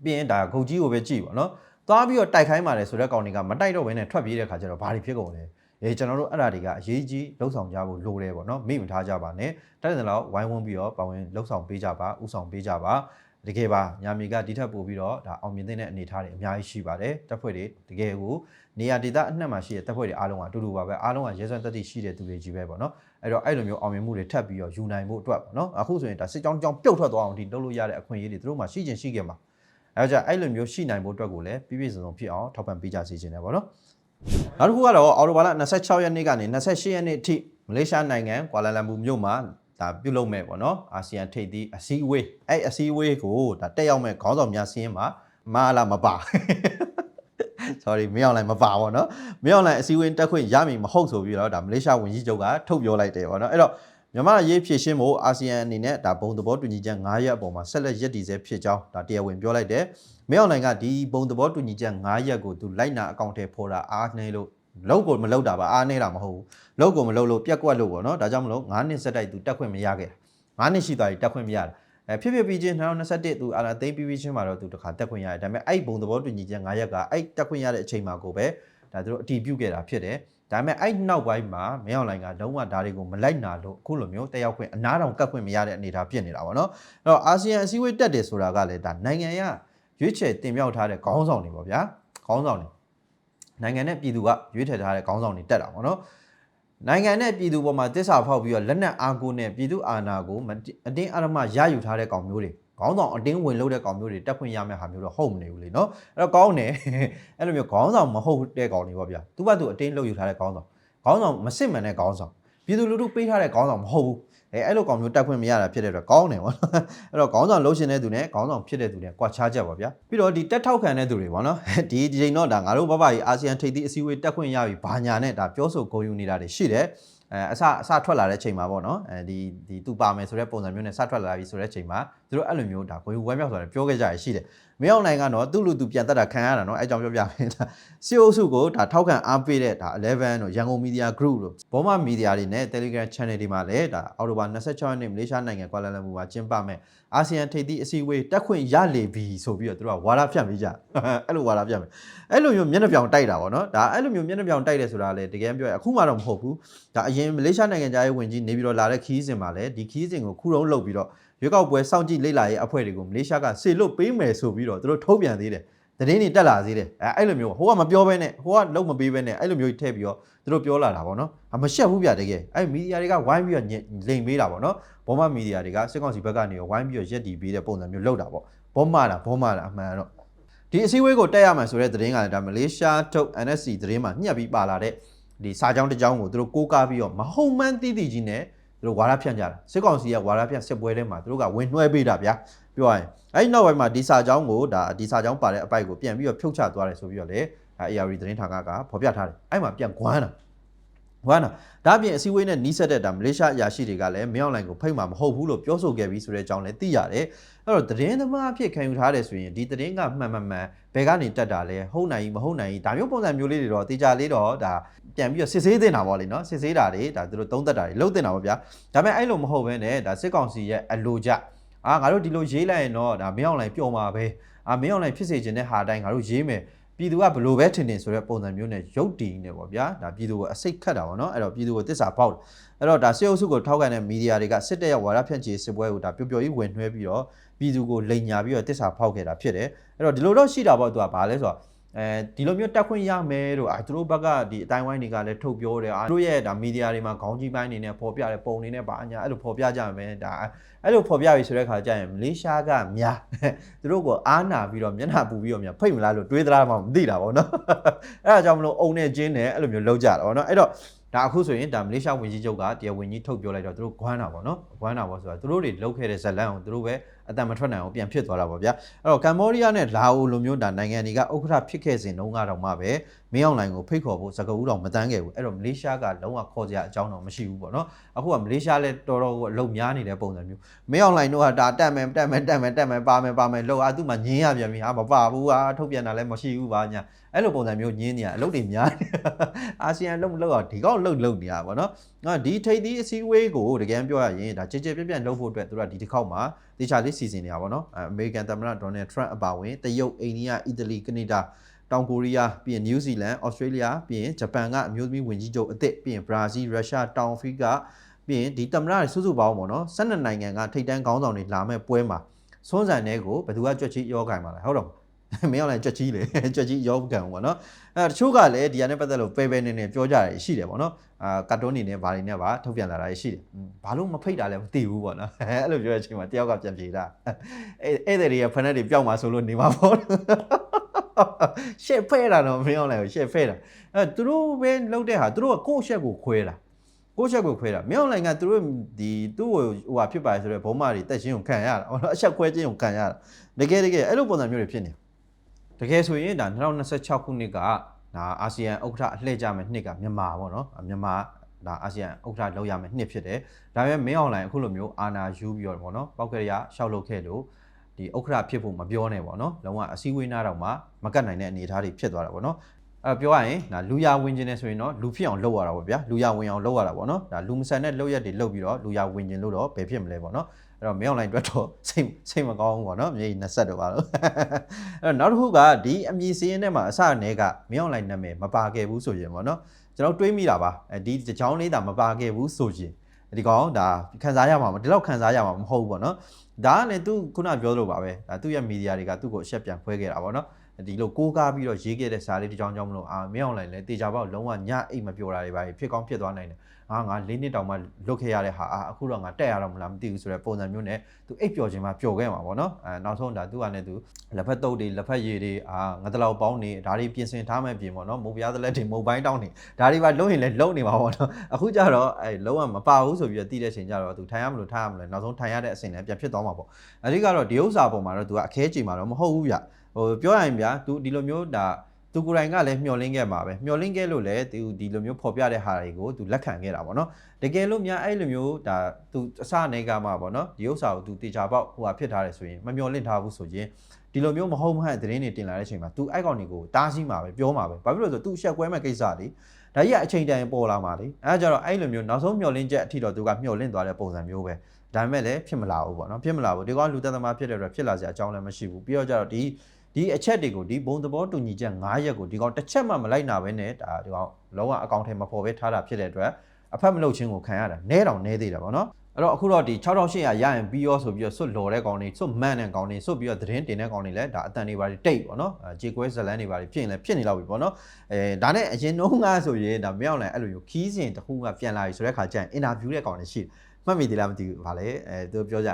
ပြီးရင်ဒါဂုတ်ကြီးကိုပဲကြည့်ပါနော်သွားပြီးတော့တိုက်ခိုင်းပါတယ်ဆိုတဲ့ကောင်တွေကမတိုက်တော့ဘဲနဲ့ထွက်ပြေးတဲ့ခါကျတော့ဘာတွေဖြစ်ကုန်လဲအေးကျွန်တော်တို့အဲ့ဒါတွေကအရေးကြီးလှုပ်ဆောင်ကြဖို့လိုတယ်ပေါ့နော်မိမထားကြပါနဲ့တိုက်တဲ့လောက်ဝိုင်းဝန်းပြီးတော့ပါဝင်လှုပ်ဆောင်ပေးကြပါဥဆောင်ပေးကြပါ တကယ်ပါညာမီကဒီထက်ပို့ပြီးတော့ဒါအောင်မြင်တဲ့အနေအထားတွေအများကြီးရှိပါတယ်တပ်ဖွဲ့တွေတကယ်ကိုနေရာဒေသအနှံ့မှာရှိတဲ့တပ်ဖွဲ့တွေအားလုံးကအတူတူပါပဲအားလုံးကရဲစွမ်းတက်တည်ရှိတဲ့သူတွေကြီးပဲပေါ့နော်အဲ့တော့အဲ့လိုမျိုးအောင်မြင်မှုတွေထပ်ပြီးတော့ယူနိုင်ဖို့အတွက်ပေါ့နော်အခုဆိုရင်ဒါစစ်ကြောင်းကြောင်းပြုတ်ထွက်သွားအောင်ဒီလုပ်လို့ရတဲ့အခွင့်အရေးတွေသူတို့မှရှိချင်းရှိခဲ့မှာအဲ့တော့အဲ့လိုမျိုးရှိနိုင်ဖို့အတွက်ကိုလည်းပြည့်ပြည့်စုံစုံဖြစ်အောင်ထောက်ပံ့ပေးကြစီခြင်းတယ်ပေါ့နော်နောက်တစ်ခုကတော့အော်တိုဘာလ26ရက်နေ့ကနေ28ရက်နေ့အထိမလေးရှားနိုင်ငံကွာလာလမ်ပူမြို့မှာ ဒါပြုလုပ်မဲ့ပေါ့နော်အာဆီယံထိပ်သီးအစည်းအဝေးအဲ့အစည်းအဝေးကိုဒါတက်ရောက်မဲ့ခေါင်းဆောင်များစင်းမှာမာလာမပါ sorry မင်းအောင်လိုင်းမပါပေါ့နော်မင်းအောင်လိုင်းအစည်းအဝေးတက်ခွင့်ရမည်မဟုတ်ဆိုပြီးတော့ဒါမလေးရှားဝန်ကြီးချုပ်ကထုတ်ပြောလိုက်တယ်ပေါ့နော်အဲ့တော့မြန်မာရေးဖြည့်ရှင်းမှုအာဆီယံအနေနဲ့ဒါဘုံသဘောတူညီချက်9ရက်အပေါ်မှာဆက်လက်ရည်တည်ဆဲဖြစ်ကြောင်းဒါတရားဝင်ပြောလိုက်တယ်မင်းအောင်လိုင်းကဒီဘုံသဘောတူညီချက်9ရက်ကိုသူလိုက်နာအကောင့်ထဲပေါ်တာအားနှဲလို့ လောက်ကိုမလောက်တာပါအားနှဲတာမဟုတ်ဘူးလောက်ကိုမလောက်လို့ပြက်ကွက်လို့ဗောနော်ဒါကြောင့်မလို့9နှစ်ဆက်တိုက်သူတက်ခွင့်မရခဲ့တာ9နှစ်ရှိသွားပြီတက်ခွင့်မရတာအဲဖြစ်ဖြစ်ပြီးချင်း2021သူအာလာသိမ့်ပြီးပြီးချင်းမှာတော့သူတခါတက်ခွင့်ရတယ်ဒါပေမဲ့အဲ့ဘုံသဘောတူညီချက်9ရက်ကအဲ့တက်ခွင့်ရတဲ့အချိန်မှာကိုပဲဒါသူတို့အတီးပြုတ်ခဲ့တာဖြစ်တယ်ဒါပေမဲ့အဲ့နောက်ပိုင်းမှာမင်းအွန်လိုင်းကလုံးဝဒါတွေကိုမလိုက်နာလို့အခုလိုမျိုးတက်ရောက်ခွင့်အနားတောင်ကတ်ခွင့်မရတဲ့အနေအထားဖြစ်နေတာပေါ့နော်အဲ့တော့အာဆီယံအစည်းအဝေးတက်တယ်ဆိုတာကလည်းဒါနိုင်ငံရရွေးချယ်တင်မြှောက်ထားတဲ့ခေါင်းဆောင်တွေပေါ့ဗျာခေါင်းဆောင်တွေ နိုင်ငံနဲ့ပြည်သူကရွေးထည့်ထားတဲ့ခေါင်းဆောင်တွေတက်တာပေါ့နော်နိုင်ငံနဲ့ပြည်သူပေါ်မှာတစ္ဆာဖောက်ပြီးတော့လက်နက်အားကိုနဲ့ပြည်သူအာဏာကိုမတင်အတင်းအဓမ္မရယူထားတဲ့ကောင်မျိုးတွေခေါင်းဆောင်အတင်းဝင်လုပ်တဲ့ကောင်မျိုးတွေတက်ခွင့်ရမယ့်ဟာမျိုးတော့ဟုတ်မနေဘူးလေနော်အဲ့တော့ကောင်းတယ်အဲ့လိုမျိုးခေါင်းဆောင်မဟုတ်တဲ့ကောင်တွေပေါ့ဗျာသူကသူအတင်းလုပ်ယူထားတဲ့ခေါင်းဆောင်ခေါင်းဆောင်မစစ်မှန်တဲ့ခေါင်းဆောင်ပြည်သူလူထုပေးထားတဲ့ခေါင်းဆောင်မဟုတ်ဘူး အဲအဲ့လိုကောင်မျိုးတက်ခွင့်မရတာဖြစ်တဲ့အတွက်ကောင်းတယ်ဗောနော်အဲ့တော့ခေါင်းဆောင်လှုပ်ရှင်တဲ့သူနဲ့ခေါင်းဆောင်ဖြစ်တဲ့သူနဲ့ကွာခြားချက်ပါဗျာပြီးတော့ဒီတက်ထောက်ခံတဲ့သူတွေဗောနော်ဒီဒီချိန်တော့ဒါငါတို့ဘဘကြီးအာဆီယံထိပ်သီးအစည်းအဝေးတက်ခွင့်ရပြီဘာညာနဲ့ဒါပြောဆိုဂုဏ်ယူနေတာတွေရှိတယ်အဲအစအစထွက်လာတဲ့ချိန်မှာပေါ့နော်အဲဒီဒီသူပါမယ်ဆိုတဲ့ပုံစံမျိုးနဲ့စထွက်လာပြီဆိုတဲ့ချိန်မှာ သူတို့အဲ့လိုမျိုးဒါကိုယ်ဝမ်းမြောက်ဆိုတာပြောခဲ့ကြရရှိတယ်မင်းအောင်နိုင်ကတော့သူ့လူသူပြန်တက်တာခံရတာနော်အဲကြောင့်ပြောပြပေးတာစီအိုစုကိုဒါထောက်ခံအားပေးတဲ့ဒါ11တို့ရန်ကုန်မီဒီယာ group တို့ဘောမမီဒီယာတွေနဲ့ Telegram channel တွေမှာလည်းဒါအော်တိုဘာ26ရက်နေ့မလေးရှားနိုင်ငံကွာလာလမ်ပူမှာကျင်းပမယ်အာဆီယံထိပ်သီးအစည်းအဝေးတက်ခွင့်ရလေပြီဆိုပြီးတော့သူတို့ကဝါဒဖြန့်ပေးကြအဲ့လိုဝါဒဖြန့်မယ်အဲ့လိုမျိုးမျက်နှာပြောင်တိုက်တာပေါ့နော်ဒါအဲ့လိုမျိုးမျက်နှာပြောင်တိုက်တယ်ဆိုတာလည်းတကယ်ပြောရအခုမှတော့မဟုတ်ဘူးဒါအရင်မလေးရှားနိုင်ငံသားရဲ့ဝင်ကြီးနေပြီးတော့လာတဲ့ခီးစဉ်မှာလည်းဒီခီးစဉ်ကိုခုတုံးလုပ်ပြီးတော့ရွေးကောက်ပွဲစောင့်ကြည့်လေ့လာရေးအဖွဲ့တွေကိုမလေးရှားကစေလွတ်ပေးမယ်ဆိုပြီးတော့သူတို့ထုတ်ပြန်သေးတယ်သတင်းတွေတက်လာသေးတယ်အဲအဲ့လိုမျိုးဟိုကမပြောဘဲနဲ့ဟိုကလုံးမပေးဘဲနဲ့အဲ့လိုမျိုးထည့်ပြီးတော့သူတို့ပြောလာတာပေါ့နော်အမရှက်ဘူးပြတကယ်အဲ့မီဒီယာတွေကဝိုင်းပြီးတော့လိန်ပေးတာပေါ့နော်ဘောမမီဒီယာတွေကစစ်ကောင်စီဘက်ကနေဝိုင်းပြီးတော့ရက်တီပေးတဲ့ပုံစံမျိုးလုပ်တာပေါ့ဘောမတာဘောမတာအမှန်တော့ဒီအစည်းအဝေးကိုတက်ရမယ်ဆိုတဲ့သတင်းကလည်းဒါမလေးရှားထုတ် NSC သတင်းမှာညှက်ပြီးပါလာတဲ့ဒီစာကြောင်းတစ်ကြောင်းကိုသူတို့ကိုးကားပြီးတော့မဟုတ်မှန်းသိသိကြီးနဲ့ သူတို့ဝါဒဖြန့်ကြတာစစ်ကောင်စီကဝါဒဖြန့်စစ်ပွဲထဲမှာသူတို့ကဝင်နှွှဲပေးတာဗျာပြောရရင်အဲ့ဒီနောက်ပိုင်းမှာဒီစာကြောင်းကိုဒါဒီစာကြောင်းပါတဲ့အပိုက်ကိုပြန်ပြီးတော့ဖြုတ်ချသွားတယ်ဆိုပြီးတော့လေအဲ AR သတင်းဌာနကဖော်ပြထားတယ်အဲ့မှာပြန်ကွမ်းတာ ကွမ်းတာဒါအပြင်အစည်းအဝေးနဲ့နီးစပ်တဲ့ဒါမလေးရှားအရာရှိတွေကလည်းမင်းအောင်လိုင်ကိုဖိတ်မှာမဟုတ်ဘူးလို့ပြောဆိုခဲ့ပြီးဆိုတဲ့အကြောင်းလည်းသိရတယ်အဲ့တော့သတင်းသမားအဖြစ်ခံယူထားတယ်ဆိုရင်ဒီသတင်းကမှန်မှန်မှန်ဘယ်ကနေတက်တာလဲဟုတ်နိုင်မဟုတ်နိုင်ဒါမျိုးပုံစံမျိုးလေးတွေတော့တေချာလေးတော့ဒါပြန်ပြီးတော့စစ်ဆေးတင်တာပေါ့လေနော်စစ်ဆေးတာတွေဒါသူတို့သုံးသက်တာတွေလုပ်တင်တာပေါ့ဗျာဒါပေမဲ့အဲ့လိုမဟုတ်ဘဲနဲ့ဒါစစ်ကောင်စီရဲ့အလိုကြအာငါတို့ဒီလိုရေးလိုက်ရင်တော့ဒါမင်းအောင်လိုင်ပျော်မှာပဲအာမင်းအောင်လိုင်ဖြစ်စေခြင်းတဲ့ဟာအတိုင်းငါတို့ရေးမယ် ပြည်သူကဘလို့ပဲထင်နေဆိုတဲ့ပုံစံမျိုးနဲ့ရုပ်တည်နေပေါ့ဗျာဒါပြည်သူကိုအစိတ်ခတ်တာပေါ့နော်အဲ့တော့ပြည်သူကိုတစ္ဆာပေါက်တယ်အဲ့တော့ဒါစေအုပ်စုကိုထောက်ခံတဲ့မီဒီယာတွေကစစ်တပ်ရဲ့ဝါဒဖြန့်ချီစစ်ပွဲကိုဒါပျော်ပျော်ကြီးဝင်နှွှဲပြီးတော့ပြည်သူကိုလိန်ညာပြီးတော့တစ္ဆာဖောက်ခဲ့တာဖြစ်တယ်အဲ့တော့ဒီလိုတော့ရှိတာပေါ့သူကဘာလဲဆိုတော့ အဲဒီလိုမျိုးတက်ခွင့်ရမယ်လို့အာသူတို့ဘက်ကဒီအတိုင်းဝိုင်းတွေကလည်းထုတ်ပြောတယ်အာသူတို့ရဲ့ဒါမီဒီယာတွေမှာခေါင်းကြီးပိုင်းနေနဲ့ပေါ်ပြတယ်ပုံနေနဲ့ပါအညာအဲ့လိုပေါ်ပြကြမယ်ဒါအဲ့လိုပေါ်ပြပြီဆိုတဲ့ခါကျရင်မလေးရှားကများသူတို့ကိုအားနာပြီးတော့မျက်နှာပူပြီးတော့များဖိတ်မလားလို့တွေးသလားမှမသိတာပေါ့နော်အဲ့ဒါကြောင့်မလို့အုံနဲ့ကျင်းနဲ့အဲ့လိုမျိုးလောက်ကြတာပေါ့နော်အဲ့တော့ဒါအခုဆိုရင်ဒါမလေးရှားဝင်ကြီးချုပ်ကတရားဝင်ကြီးထုတ်ပြောလိုက်တော့သူတို့ဂွမ်းတာပေါ့နော်ဂွမ်းတာပေါ့ဆိုတာသူတို့တွေလောက်ခဲ့တဲ့ဇက်လန်ကိုသူတို့ပဲ အတန်မထွက်နိုင်အောင်ပြန်ဖြစ်သွားတာပေါ့ဗျာအဲ့တော့ကမ္ဘောဒီးယားနဲ့လာအိုလိုမျိုးဒါနိုင်ငံတွေကဥက္ကဋ္ဌဖြစ်ခဲ့စဉ်တုန်းကတော့မှပဲမင်းအောင်လိုင်ကိုဖိတ်ခေါ်ဖို့စကားဦးတော်မတန်းခဲ့ဘူးအဲ့တော့မလေးရှားကလုံးဝခေါ်ကြအကြောင်းတော့မရှိဘူးပေါ့နော်အခုကမလေးရှားလည်းတော်တော်အလုံများနေတဲ့ပုံစံမျိုးမင်းအောင်လိုင်တို့ကဒါတက်မယ်တက်မယ်တက်မယ်တက်မယ်ပါမယ်ပါမယ်လို့အာသူ့မှာညင်းရပြန်ပြီဟာမပါဘူးဟာထုတ်ပြန်တာလည်းမရှိဘူးပါညာအဲ့လိုပုံစံမျိုးညင်းနေရအလုပ်တွေများနေအာဆီယံလုံးမလို့ဒီကောက်လုံလုံနေရပါတော့ငါဒီထိပ်သီးအစည်းအဝေးကိုတကယ်ပြောရရင်ဒါကြည်ကြည်ပြည့်ပြည့်လုပ်ဖို့အတွက်သူတို့ကဒီတစ်ခေါက်မှာ တေချာလေးစီစဉ်နေတာပေါ့နော်အမေရိကန်သမ္မတဒေါ်နယ်ထရန့်အပါအဝင်တရုတ်အိန္ဒိယအီတလီကနေဒါတောင်ကိုရီးယားပြီးရင်နယူးဇီလန်ဩစတြေးလျပြီးရင်ဂျပန်ကအမျိုးသမီးဝင်ကြီးချုပ်အသစ်ပြီးရင်ဘရာဇီးရုရှားတောင်အာဖရိကပြီးရင်ဒီသမ္မတတွေစုစုပေါင်းပေါ့နော်12နိုင်ငံကထိပ်တန်းခေါင်းဆောင်တွေလာမဲ့ပွဲမှာစွန်းစံတဲ့ကိုဘယ်သူကကြွက်ချီရောဂိုင်ပါလဲဟုတ်တော့ မင်းအောင်လည်းကြွက်ကြီးလေကြွက်ကြီးရောဂံပေါ့နော်အဲတချို့ကလည်းဒီဟာနဲ့ပတ်သက်လို့ပဲပဲနေနေပြောကြတယ်ရှိတယ်ပေါ့နော်အာကာတွန်းနေနဲ့ဘာတွေနဲ့ပါထုတ်ပြန်လာတာရှိတယ်ဘာလို့မဖိတ်တာလဲမသိဘူးပေါ့နော်အဲ့လိုပြောတဲ့အချိန်မှာတယောက်ကပြန်ပြေတာအဲ့အဲ့တွေကဖက်နက်တွေပျောက်မှာဆိုလို့နေမှာပေါ့ရှက်ဖဲတာတော့မင်းအောင်လည်းရှက်ဖဲတာအဲသူတို့ပဲလုပ်တဲ့ဟာသူတို့ကကိုယ့်ရှက်ကိုခွဲတာကိုချက်ကိုခွဲတာမြောက်လိုင်ကသူတို့ဒီသူ့ဟိုဟိုဟာဖြစ်ပါဆိုတော့ဘုံမာတွေတက်ချင်းကိုခံရတာဟောအချက်ခွဲချင်းကိုခံရတာတကယ်တကယ်အဲ့လိုပုံစံမျိုးတွေဖြစ်နေတ ကယ်ဆိုရင်ဒါ2026ခုနှစ်ကဒါအာဆီယံဥက္ကဋ္ဌအလှည့်ကြမဲ့နှစ်ကမြန်မာပေါ့နော်မြန်မာဒါအာဆီယံဥက္ကဋ္ဌလောက်ရမယ်နှစ်ဖြစ်တယ်ဒါပေမဲ့မင်းအောင်လိုင်အခုလိုမျိုးအာနာယူပြီးတော့ပေါ့နော်ပောက်ကရိယာရှောက်လုပ်ခဲ့လို့ဒီဥက္ကဋ္ဌဖြစ်ဖို့မပြောနဲ့ပေါ့နော်လုံးဝအစည်းအဝေးနားတော့မှမကတ်နိုင်တဲ့အနေအထားတွေဖြစ်သွားတာပေါ့နော်အဲပြောရရင်ဒါလူရဝင်ခြင်းနဲ့ဆိုရင်တော့လူဖြစ်အောင်လုပ်ရတာပေါ့ဗျာလူရဝင်အောင်လုပ်ရတာပေါ့နော်ဒါလူမဆန်တဲ့လုပ်ရက်တွေလုပ်ပြီးတော့လူရဝင်ခြင်းလို့တော့ဘယ်ဖြစ်မလဲပေါ့နော် အဲ့တော့မင်းအွန်လိုင်းအတွက်တော့စိတ်စိတ်မကောင်းဘူးပေါ့နော်မြေ20တော့ပါလို့အဲ့တော့နောက်တစ်ခုကဒီအမည်စင်းထဲမှာအစအနေကမင်းအွန်လိုင်းနာမည်မပါခဲ့ဘူးဆိုရင်ပေါ့နော်ကျွန်တော်တွေးမိတာပါအဲဒီကြောင်းလေးဒါမပါခဲ့ဘူးဆိုရင်ဒီကောင်ဒါခံစားရမှာမဒီလောက်ခံစားရမှာမဟုတ်ဘူးပေါ့နော်ဒါကလည်းသူခုနပြောလို့ပါပဲဒါသူ့ရဲ့မီဒီယာတွေကသူ့ကိုအဆက်ပြန်ဖွဲခဲ့တာပေါ့နော်ဒီလိုကိုးကားပြီးတော့ရေးခဲ့တဲ့စာလေးတစ်ကြောင်းကြောင်းမလို့အာမင်းအောင်လိုက်လဲတေချာပေါက်လုံးဝညအိတ်မပြောတာတွေပါဖြစ်ကောင်းဖြစ်သွားနိုင်တယ် အာငါ၄နှစ်တောင်မှလွတ်ခဲ့ရတဲ့ဟာအာအခုတော့ငါတက်ရတော့မလားမသိဘူးဆိုတဲ့ပုံစံမျိုးနဲ့သူအိတ်ပျော်ခြင်းမှာပျော်ခဲ့မှာပေါ့နော်အဲနောက်ဆုံးဒါသူကလည်းသူလက်ဖက်တုပ်တွေလက်ဖက်ရည်တွေအာငါတလောက်ပေါင်းနေဒါတွေပြင်ဆင်ထားမှပြင်ပေါ့နော်မုတ်ပြားသလက်တွေမုတ်ပိုင်းတောင်းနေဒါတွေပါလုံးရင်လည်းလုံးနေမှာပေါ့နော်အခုကျတော့အဲလုံးဝမပါဘူးဆိုပြီးတော့တည်တဲ့ချိန်ကျတော့သူထိုင်ရမလို့ထားရမလို့နောက်ဆုံးထိုင်ရတဲ့အစဉ်လည်းပြန်ဖြစ်သွားမှာပေါ့အဓိကတော့ဒီဥစ္စာပုံမှာတော့သူကအခဲချိန်မှာတော့မဟုတ်ဘူးဗျဟိုပြောရရင်ဗျာ तू ဒီလိုမျိုးဒါ သူကိုယ်တိုင်ကလည်းမျှော်လင့်ခဲ့မှာပဲမျှော်လင့်ခဲ့လို့လည်းသူဒီလိုမျိုးဖော်ပြတဲ့ဟာတွေကိုသူလက်ခံခဲ့တာပေါ့နော်တကယ်လို့များအဲ့လိုမျိုးဒါသူအစအနေကမှပေါ့နော်ဒီဥစ္စာကိုသူတေချာပေါက်ဟိုဟာဖြစ်ထားတယ်ဆိုရင်မမျှော်လင့်ထားဘူးဆိုရင်ဒီလိုမျိုးမဟုတ်မဟုတ်သတင်းတွေတင်လာတဲ့အချိန်မှာ तू အိုက်ကောင်တွေကိုတားဆီးမှာပဲပြောမှာပဲဘာဖြစ်လို့လဲဆိုတော့ तू အဆက်ကွဲမဲ့ကိစ္စလေဒါကြီးကအချိန်တန်ပေါ်လာမှာလေအဲဒါကြတော့အဲ့လိုမျိုးနောက်ဆုံးမျှော်လင့်ချက်အထိတော့သူကမျှော်လင့်သွားတဲ့ပုံစံမျိုးပဲဒါပေမဲ့လည်းဖြစ်မလာဘူးပေါ့နော်ဖြစ်မလာဘူးဒီကောင်လူတက်သမားဖြစ်တဲ့အတွက်ဖြစ်လာစရာအကြောင်းလည်းမရှိဘူးပြီးတော့ကြတော့ဒီ ဒီအချက်တွေကိုဒီဘုံသဘောတူညီချက်9ရက်ကိုဒီကောင်တစ်ချက်မှမလိုက်နာဘဲနဲ့ဒါဒီကောင်လုံးဝအကောင့်ထဲမှာပေါ်ပဲထားတာဖြစ်တဲ့အတွက်အဖက်မလုပ်ချင်းကိုခံရတာနဲတောင်နဲသေးတယ်ပေါ့နော်အဲ့တော့အခုတော့ဒီ6800ရရင်ပြီးရောဆိုပြီးတော့စွတ်လော်တဲ့ကောင်တွေစွတ်မှန်တဲ့ကောင်တွေစွတ်ပြီးတော့သတင်းတင်တဲ့ကောင်တွေလည်းဒါအတန်တွေပါတိတ်ပေါ့နော်အဲဂျေကွဲဇလန်တွေပါဖြစ်ရင်လည်းဖြစ်နေတော့ပြီပေါ့နော်အဲဒါနဲ့အရင်နှုန်းကဆိုရင်ဒါမြောက်လိုက်အဲ့လိုမျိုးခီးစဉ်တစ်ခုကပြန်လာပြီဆိုတဲ့ခါကျရင်အင်တာဗျူးတဲ့ကောင်တွေရှိတယ်မှတ်မိသေးလားမသိဘူးဗာလေအဲသူပြောကြ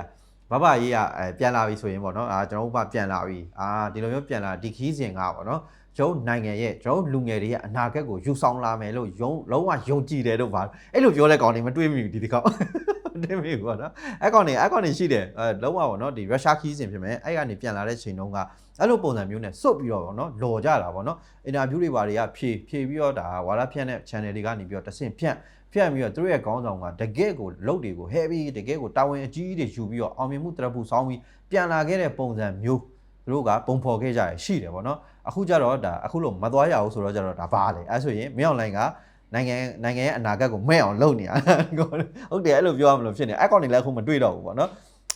ဘဘကြီးကအဲပြန်လာပြီဆိုရင်ပေါ့နော်အာကျွန်တော်တို့ဘပြန်လာပြီအာဒီလိုမျိုးပြန်လာဒီခီးစဉ်ကပေါ့နော်ကျွန်တော်နိုင်ငံရဲ့ကျွန်တော်လူငယ်တွေရဲ့အနာဂတ်ကိုယူဆောင်လာမယ်လို့ယုံလုံးဝယုံကြည်တယ်လို့ပါအဲ့လိုပြောတဲ့ကောင်တွေမတွေးမိဘူးဒီဒီကောင်တွေးမိဘူးပေါ့နော်အဲ့ကောင်တွေအဲ့ကောင်တွေရှိတယ်အဲလုံးဝပေါ့နော်ဒီရုရှားခီးစဉ်ဖြစ်မယ်အဲ့ကနေပြန်လာတဲ့ချိန်တုန်းကအဲ့လိုပုံစံမျိုးနဲ့စွတ်ပြီးတော့ပေါ့နော်လော်ကြတာပေါ့နော်အင်တာဗျူးတွေဘာတွေကဖြည့်ဖြည့်ပြီးတော့ဒါဝါရဖြန့်တဲ့ channel တွေကနေပြီးတော့တဆင့်ဖြန့် ဖြန့်ပြီးတော့သူတို့ရဲ့ခေါင်းဆောင်ကတကယ့်ကိုလုတ်တွေကို heavy တကယ့်ကိုတာဝန်အကြီးကြီးတွေယူပြီးတော့အောင်မြင်မှုတရဖူဆောင်းပြီးပြန်လာခဲ့တဲ့ပုံစံမျိုးသူတို့ကပုံဖော်ခဲ့ကြရရှိတယ်ပေါ့နော်အခုကျတော့ဒါအခုလို့မသွားရဘူးဆိုတော့ကျတော့ဒါဘာလဲအဲဆိုရင်မင်းအောင်လိုင်းကနိုင်ငံနိုင်ငံရဲ့အနာဂတ်ကိုမဲ့အောင်လုပ်နေတာဟုတ်တယ်အဲ့လိုပြောရမလို့ဖြစ်နေအဲ့ကောင်တွေလည်းအခုမတွေ့တော့ဘူးပေါ့နော်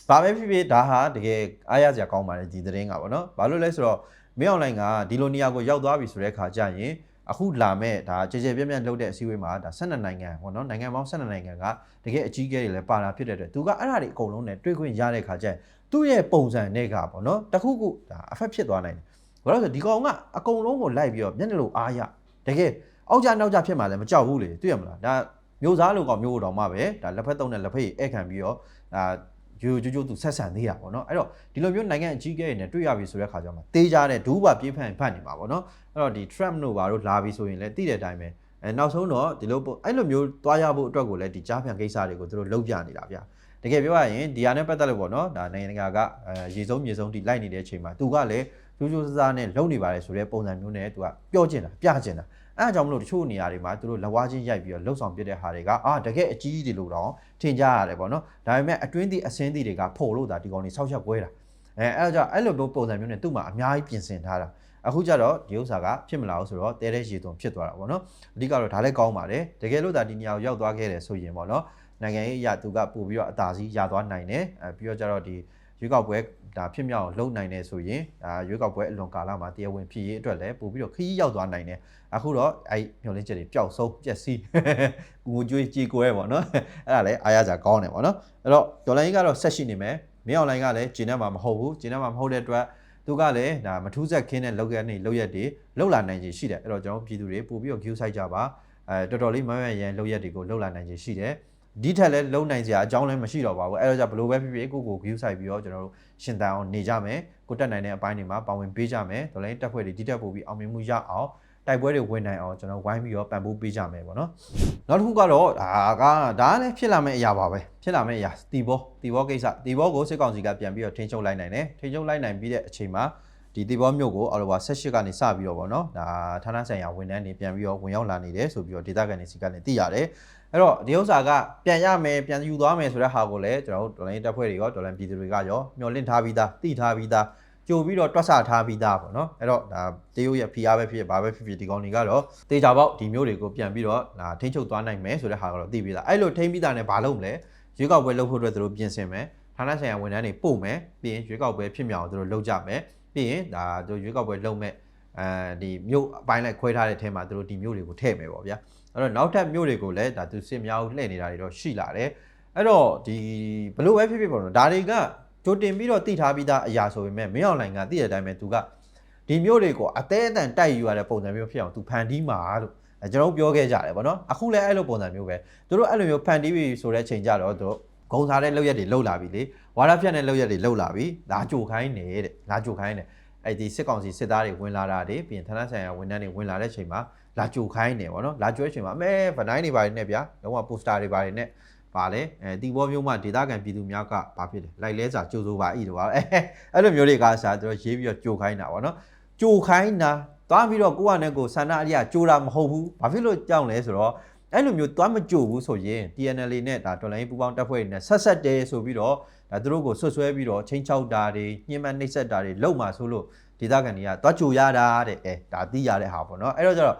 ဘာပဲဖြစ်ဖြစ်ဒါဟာတကယ်အားရစရာကောင်းပါတယ်ဒီသတင်းကပေါ့နော်ဘာလို့လဲဆိုတော့မင်းအောင်လိုင်းကဒီလိုနေရာကိုရောက်သွားပြီဆိုတဲ့ခါကျရင် အခုလာမဲ့ဒါကြည်ကြဲပြည့်ပြည့်လှုပ်တဲ့အစည်းအဝေးမှာဒါ12နိုင်ငံပေါ့နော်နိုင်ငံပေါင်း12နိုင်ငံကတကယ်အကြီးအကဲတွေလည်းပါလာဖြစ်တဲ့အတွက်သူကအဲ့ဒါတွေအကုန်လုံးနဲ့တွေ့ခွင့်ရတဲ့ခါကျရင်သူ့ရဲ့ပုံစံနဲ့ကပေါ့နော်တခုခုဒါအဖက်ဖြစ်သွားနိုင်တယ်ဘာလို့လဲဆိုဒီကောင်ကအကုန်လုံးကိုလိုက်ပြီးတော့မျက်နှာလိုအားရတကယ်အောက်ကြနောက်ကြဖြစ်မှလည်းမကြောက်ဘူးလေတွေ့ရမလားဒါမျိုးစားလိုကောင်မျိုးတော်မှပဲဒါလက်ဖက်သုံးတဲ့လက်ဖက်ရည်ဧခံပြီးတော့ဒါ ယူကျိုးကျိုးသူဆက်ဆံသေးတာပေါ့နော်အဲ့တော့ဒီလိုမျိုးနိုင်ငံအကြီးအကဲတွေနဲ့တွေ့ရပြီဆိုတဲ့ခါကျမှတေးကြတဲ့ဒူးပါပြေးဖန်ဖတ်နေမှာပေါ့နော်အဲ့တော့ဒီ Trump တို့ဘာတို့လာပြီဆိုရင်လည်းသိတဲ့အတိုင်းပဲအဲနောက်ဆုံးတော့ဒီလိုအဲ့လိုမျိုးတွားရဖို့အတွက်ကိုလည်းဒီကြားဖြန်ကိစ္စတွေကိုသူတို့လုပ်ပြနေတာဗျာတကယ်ပြောရရင်ဒီဟာနဲ့ပတ်သက်လို့ပေါ့နော်ဒါနိုင်ငံတကာကအဲရေဆုံးမြေဆုံးဒီလိုက်နေတဲ့အချိန်မှာသူကလည်းကျိုးကျိုးစားစားနဲ့လုံနေပါတယ်ဆိုတဲ့ပုံစံမျိုးနဲ့သူကပြောကျင်တာပြကျင်တာ အဲအကြောင်းမလို့တချို့နေရာတွေမှာသူတို့လဝါချင်းရိုက်ပြီးတော့လှုပ်ဆောင်ပြတဲ့ဟာတွေကအာတကယ်အကြီးကြီးတွေလို့တော့ထင်ကြရတယ်ပေါ့နော်ဒါပေမဲ့အတွင်းသည့်အစင်းသည့်တွေကဖို့လို့ဒါဒီကောင်တွေဆောက်ချက်ကွဲတာအဲအဲကြောင့်အဲ့လိုမျိုးပုံစံမျိုးနဲ့သူ့မှာအများကြီးပြင်ဆင်ထားတာအခုကျတော့ဒီဥစ္စာကဖြစ်မလာဘူးဆိုတော့တဲတဲ့ရေသွန်ဖြစ်သွားတာပေါ့နော်အဓိကတော့ဒါလည်းကောင်းပါတယ်တကယ်လို့ဒါဒီနေရာကိုရောက်သွားခဲ့တယ်ဆိုရင်ပေါ့နော်နိုင်ငံရေးအရာသူကပို့ပြီးတော့အသာစီးရသွားနိုင်တယ်အဲပြီးတော့ကျတော့ဒီရွေးကောက်ပွဲ ဒါဖြစ်မြောက်အောင်လုပ်နိုင်တယ်ဆိုရင်ဒါရွေးကောက်ပွဲအလွန်ကာလမှာတရားဝင်ဖြစ်ရေးအတွက်လည်းပို့ပြီးတော့ခရီးရောက်သွားနိုင်တယ်အခုတော့အဲ့မျောလင်းချက်တွေပျောက်ဆုံးပျက်စီးငိုကြွေးကြေကွဲပေါ့နော်အဲ့ဒါလည်းအားရကြကောင်းတယ်ပေါ့နော်အဲ့တော့ဒေါ်လာရင်းကတော့ဆက်ရှိနေမယ်မင်းအွန်လိုင်းကလည်းဂျင်းထဲမှာမဟုတ်ဘူးဂျင်းထဲမှာမဟုတ်တဲ့အတွက်သူကလည်းဒါမထူးဆက်ခင်းတဲ့လောက်ရနေလောက်ရက်တွေလောက်လာနိုင်ခြင်းရှိတယ်အဲ့တော့ကျွန်တော်ပြည်သူတွေပို့ပြီးတော့ view site ကြပါအဲတော်တော်လေးမမရန်လောက်ရက်တွေကိုလောက်လာနိုင်ခြင်းရှိတယ် ဒီထက်လည်းလုံနိုင်စရာအကြောင်းလည်းမရှိတော့ပါဘူးအဲ့တော့じゃဘလို့ပဲဖြစ်ဖြစ်ကိုကို view site ပြီးတော့ကျွန်တော်တို့ရှင်တန်အောင်နေကြမယ်ကိုတက်နိုင်တဲ့အပိုင်းတွေမှာပါဝင်ပေးကြမယ်ဒေါ်လာတက်ဖွဲ့တွေဒီတက်ပို့ပြီးအောင်မြင်မှုရအောင်တိုက်ပွဲတွေဝင်နိုင်အောင်ကျွန်တော်ဝိုင်းပြီးတော့ပံ့ပိုးပေးကြမယ်ပေါ့နော်နောက်တစ်ခုကတော့ဒါကဒါလည်းဖြစ်လာမယ့်အရာပါပဲဖြစ်လာမယ့်အရာတီဘောတီဘောကိစ္စတီဘောကိုစစ်ကောင်စီကပြန်ပြီးတော့ထိန်းချုပ်လိုက်နိုင်တယ်ထိန်းချုပ်လိုက်နိုင်ပြီးတဲ့အချိန်မှာ ဒီတီဘောမြို့ကိုအော်လိုဝါ18ကနေစပြီးတော့ဗောနော်ဒါဌာနဆိုင်ရာဝန်ထမ်းတွေပြန်ပြီးတော့ဝင်ရောက်လာနေတယ်ဆိုပြီးတော့ဒေသခံတွေစီကလည်းသိရတယ်အဲ့တော့ဒီဥစ္စာကပြန်ရမယ်ပြန်ယူသွားမယ်ဆိုတဲ့ဟာကိုလည်းကျွန်တော်တို့ဒေါ်လာတပ်ဖွဲ့တွေရောဒေါ်လာပြည်သူတွေကရောမျှော်လင့်ထားပြီးသားသိထားပြီးသားကြိုပြီးတော့တွက်ဆထားပြီးသားပေါ့နော်အဲ့တော့ဒါတရုတ်ရဲ့ဖိအားပဲဖြစ်ဖြစ်ဘာပဲဖြစ်ဖြစ်ဒီကောင်တွေကတော့တေချာပေါက်ဒီမျိုးတွေကိုပြန်ပြီးတော့ဒါထိန်းချုပ်သွားနိုင်မယ်ဆိုတဲ့ဟာကတော့သိပြီးသားအဲ့လိုထိန်းပြီးသားနဲ့ဘာလုပ်မလဲရွေးကောက်ပွဲလုပ်ဖို့အတွက်သူတို့ပြင်ဆင်မယ်ဌာနဆိုင်ရာဝန်ထမ်းတွေပို့မယ်ပြီးရင်ရွေးကောက်ပွဲဖြစ်မြောက်အောင်သူတို့လုပ်ကြမယ် ပြီးရင်ဒါသူရွေးကောက်ပွဲလုပ်မဲ့အဲဒီမြို့အပိုင်းလိုက်ခွဲထားတဲ့အထဲမှာသူတို့ဒီမြို့တွေကိုထည့်မယ်ပေါ့ဗျာအဲ့တော့နောက်ထပ်မြို့တွေကိုလည်းဒါသူစစ်မြောက်လှည့်နေတာတွေတော့ရှိလာတယ်အဲ့တော့ဒီဘလို့ပဲဖြစ်ဖြစ်ပေါ့နော်ဒါတွေကကြိုတင်ပြီးတော့တည်ထားပြီးသားအရာဆိုပေမဲ့မင်းအောင်လိုင်ကသိတဲ့အတိုင်းပဲသူကဒီမျိုးတွေကိုအသေးအတန်တိုက်ယူရတဲ့ပုံစံမျိုးဖြစ်အောင်သူဖန်တီးမှာလို့အဲကျွန်တော်တို့ပြောခဲ့ကြတယ်ဗောနော်အခုလည်းအဲ့လိုပုံစံမျိုးပဲသူတို့အဲ့လိုမျိုးဖန်တီးပြီဆိုတဲ့အချိန်ကြတော့သူတို့ ဂုံစားတဲ့လောက်ရက်တွေလှုပ်လာပြီလေဝါရဖြတ်တဲ့လောက်ရက်တွေလှုပ်လာပြီလာကြိုခိုင်းနေတဲ့လာကြိုခိုင်းနေအဲ့ဒီစစ်ကောင်စီစစ်သားတွေဝင်လာတာတွေပြီးရင်ဌာနဆိုင်ရာဝန်ထမ်းတွေဝင်လာတဲ့ချိန်မှာလာကြိုခိုင်းနေဗောနော်လာကြွဲချိန်မှာအမဲဗနိုင်းတွေပါတယ်နဲ့ဗျာလုံးဝပိုစတာတွေပါတယ်နဲ့ပါလေအဲတီဘောမျိုးမှဒေတာကန်ပြည်သူများကဘာဖြစ်လဲလိုက်လဲစာကြိုးစိုးပါဤတော့အဲအဲ့လိုမျိုးတွေကစားသူတို့ရေးပြီးတော့ကြိုခိုင်းတာဗောနော်ကြိုခိုင်းတာသွားပြီးတော့ကိုကနဲ့ကိုဆန္ဒအရိယာကြိုးတာမဟုတ်ဘူးဘာဖြစ်လို့ကြောက်လဲဆိုတော့ အဲ့လိုမျိုးသွားမကြိုဘူးဆိုရင် TNL နဲ့ဒါတော်လိုင်းပူပေါင်းတပ်ဖွဲ့တွေနဲ့ဆက်ဆက်တယ်ဆိုပြီးတော့ဒါသူတို့ကိုဆွတ်ဆွဲပြီးတော့ချင်းချောက်တာတွေညှဉ်းပန်းနှိပ်စက်တာတွေလုပ်မှာဆိုလို့ဒေသခံတွေကသွားကြိုရတာတဲ့အဲဒါသိရတဲ့ဟာပေါ့နော်အဲ့တော့ကျတော့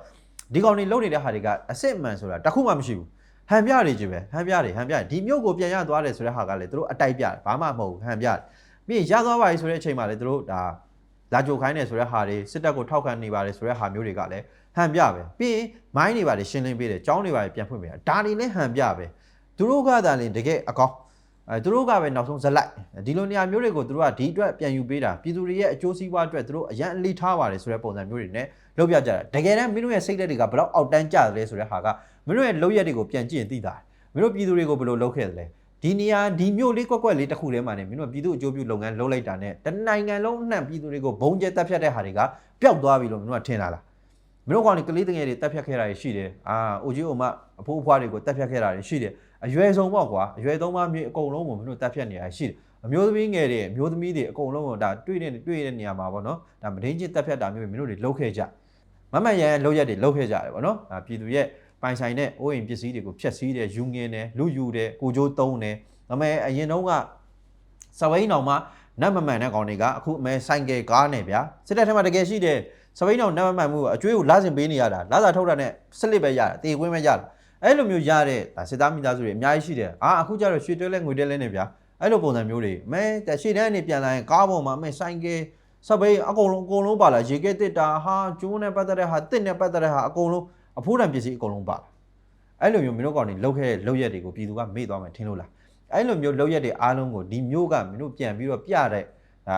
ဒီကောင်တွေလုပ်နေတဲ့ဟာတွေကအစစ်အမှန်ဆိုတာတစ်ခုမှမရှိဘူးဟန်ပြတွေကြီးပဲဟန်ပြတွေဟန်ပြဒီမျိုးကိုပြန်ရသွားတယ်ဆိုတဲ့ဟာကလည်းသူတို့အတိုက်ပြတယ်ဘာမှမဟုတ်ဘူးဟန်ပြတယ်ပြီးရင်ရသွားပါပြီဆိုတဲ့အချိန်မှာလည်းသူတို့ဒါ လာကြိုခိုင်းတယ်ဆိုတဲ့ဟာတွေစစ်တပ်ကိုထောက်ခံနေပါတယ်ဆိုတဲ့ဟာမျိုးတွေကလည်းဟန်ပြပဲပြီးရင်မိုင်းတွေပါလေရှင်းလင်းပေးတယ်ကြောင်းတွေပါလေပြန်ဖွင့်ပေးတယ်ဒါတွေလည်းဟန်ပြပဲသူတို့ကသာလေတကယ်အကောင်းအဲသူတို့ကပဲနောက်ဆုံးဇလိုက်ဒီလိုနေရာမျိုးတွေကိုသူတို့ကဒီအတွက်ပြန်ယူပေးတာပြည်သူတွေရဲ့အကျိုးစီးပွားအတွက်သူတို့အရန်အလေးထားပါတယ်ဆိုတဲ့ပုံစံမျိုးတွေနဲ့လုပ်ပြကြတာတကယ်တမ်းမင်းတို့ရဲ့စိတ်ဓာတ်တွေကဘယ်တော့အောက်တန်းကျတယ်လဲဆိုတဲ့ဟာကမင်းတို့ရဲ့လုပ်ရက်တွေကိုပြန်ကြည့်ရင်သိတာမင်းတို့ပြည်သူတွေကိုဘယ်လိုလုပ်ခဲ့တယ်လဲ ဒီနေရာဒီမြို့လေးကွက်ကွက်လေးတစ်ခုထဲမှာနေမင်းတို့ပြည်သူအကျိုးပြုလုပ်ငန်းလုပ်လိုက်တာနဲ့တနိုင်ငံလုံးအနှံ့ပြည်သူတွေကိုဘုံကျဲတက်ဖြတ်တဲ့ဟာတွေကပျောက်သွားပြီလို့မင်းတို့ကထင်လာလားမင်းတို့ကောင်ကလေးတငယ်တွေတက်ဖြတ်ခဲ့တာရှိတယ်အာအိုကြီးအိုမအဖိုးအဖွားတွေကိုတက်ဖြတ်ခဲ့တာရှိတယ်အရွယ်ဆုံးပေါ့ကွာအရွယ်သုံးပါးမြေအကုန်လုံးကိုမင်းတို့တက်ဖြတ်နေရရှိတယ်အမျိုးသမီးငယ်တွေအမျိုးသမီးတွေအကုန်လုံးကိုဒါတွေ့တဲ့တွေ့တဲ့နေရာမှာပေါ့နော်ဒါမဒင်းချင်းတက်ဖြတ်တာမျိုးမင်းတို့တွေလုပ်ခဲ့ကြမမရန်လောက်ရက်တွေလုပ်ခဲ့ကြတယ်ပေါ့နော်ဒါပြည်သူရဲ့ ပိုင်ဆိုင်တဲ့အိုးအိမ်ပစ္စည်းတွေကိုဖျက်ဆီးတယ်ယူငင်းတယ်လူယူတယ်ကိုကြိုးတုံးတယ်ဒါပေမဲ့အရင်တုန်းကစပိန်တော်မှာနတ်မမှန်တဲ့ကောင်တွေကအခုအမဲဆိုင်ကယ်ကားနေဗျာစစ်တပ်ထဲမှာတကယ်ရှိတယ်စပိန်တော်နတ်မမှန်မှုအကျွေးကိုလာစင်ပေးနေရတာလာစာထုတ်တာနဲ့စလစ်ပဲရတာတေကွင်းပဲရတာအဲ့လိုမျိုးရတဲ့ဒါစစ်သားမိသားစုတွေအများကြီးရှိတယ်အာအခုကျတော့ရွှေတွဲလဲငွေတွဲလဲနေဗျာအဲ့လိုပုံစံမျိုးတွေအမဲတက်ရှေ့တန်းနေပြန်လာရင်ကားပေါ်မှာအမဲဆိုင်ကယ်စပိန်အကုန်လုံးအကုန်လုံးပါလာရေကဲတစ်တာဟာကျိုးနဲ့ပတ်သက်တဲ့ဟာတစ်နဲ့ပတ်သက်တဲ့ဟာအကုန်လုံး အဖိုးတန်ပစ္စည်းအကုန်လုံးပါလာအဲ့လိုမျိုးမင်းတို့ကောင်တွေလောက်ခဲ့တဲ့လောက်ရက်တွေကိုပြည်သူကမေ့သွားမယ်ထင်လို့လားအဲ့လိုမျိုးလောက်ရက်တွေအားလုံးကိုဒီမျိုးကမင်းတို့ပြန်ပြီးတော့ပြတဲ့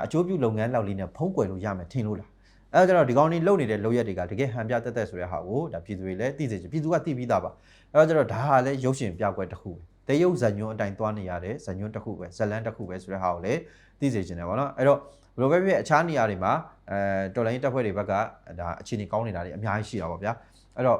အကျိုးပြုလုပ်ငန်းလောက်လေးနဲ့ဖုံးကွယ်လို့ရမယ်ထင်လို့လားအဲ့တော့ဒီကောင်တွေလုပ်နေတဲ့လောက်ရက်တွေကတကယ်ဟန်ပြတက်တက်ဆိုတဲ့ဟာကိုဒါပြည်သူတွေလည်းသိစေချင်ပြည်သူကသိပြီးသားပါအဲ့တော့ကျတော့ဒါဟာလည်းရုပ်ရှင်ပြကွက်တစ်ခုပဲတရုပ်ဇာညွန်းအတိုင်းသွားနေရတဲ့ဇာညွန်းတစ်ခုပဲဇလန်းတစ်ခုပဲဆိုတဲ့ဟာကိုလည်းသိစေချင်တယ်ဗောနော်အဲ့တော့ဘယ်လိုပဲဖြစ်အခြားနေရာတွေမှာအဲတော်လိုင်းတက်ဖွဲ့တွေဘက်ကဒါအခြေအနေကောင်းနေတာတွေအများကြီးရှိတာပေါ့ဗျာ အဲ့တော့